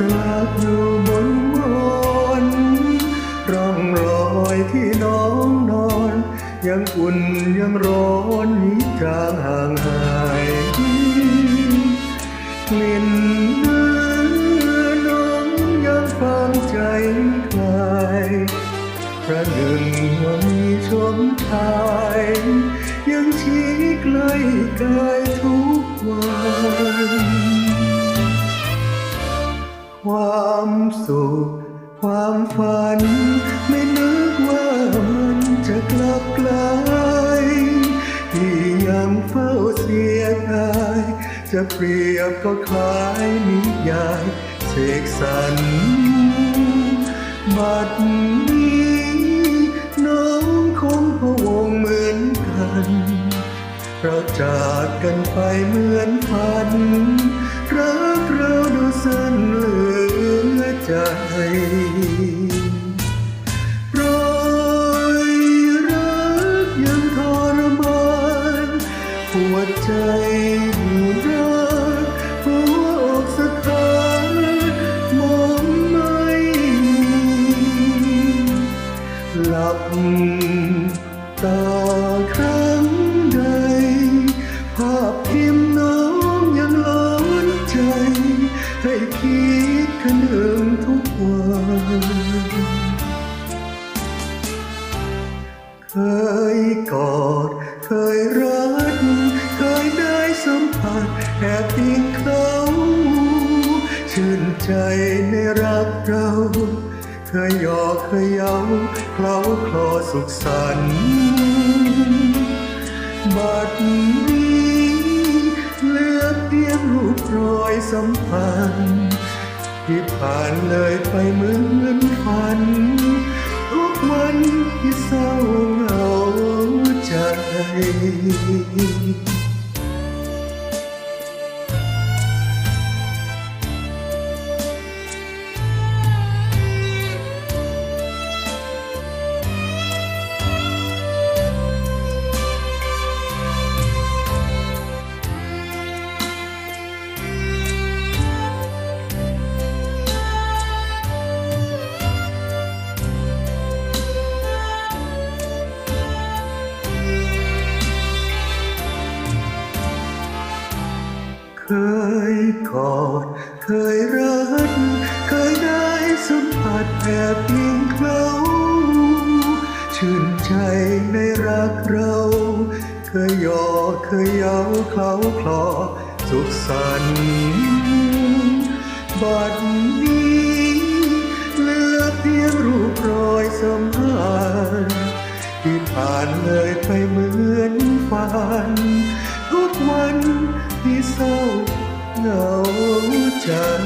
สลักอยู่บนบนร่องรอยที่น้องนอน ยังอุ่นยังร้อนนี้จางห่างหายกลิ่นเนื้อน้องยังฟังใจใคราพระหนึ่งว่ามีชมชาย ยังชี้ใกล้ไกล ความสุขความฝัน ไม่นึกว่ามันจะกลับกลายที่ยังเฝ้าเสียดายจะเปรียบก็คล้ายนิยายเสกสรรบัดนี้น้องคงพะวงเหมือนกันเราจากกันไปเหมือนฝันรักเราดูสั้นเหลือ รอยรักยังทรมานปวดใจอยู่รักหัวอกสถานมองไม่หลับตาครั้ง เคยกอด เคยรัก เคยได้สัมผัสแอบพิงเขา ชื่นใจในรักเรา เคยหยอกเคยเย้าเคล้าคลอสุขสันต์บัดนี้เหลือเพียงรูปรอยสัมพันธ์ที่ผ่านเลยไปเหมือนฝัน ทุกวันที่เศร้าเหงาใจ เคยกอดเคยรักเคยได้สัมผัสแอบพิงเขาชื่นใจในรักเรา เคยยอเคยเย้าเคล้าคลอสุขสันต์บัดนี้เหลือเพียงรูปรอยสัมพันธ์ที่ผ่านเลยไปเหมือนฝัน sâu ngào tràn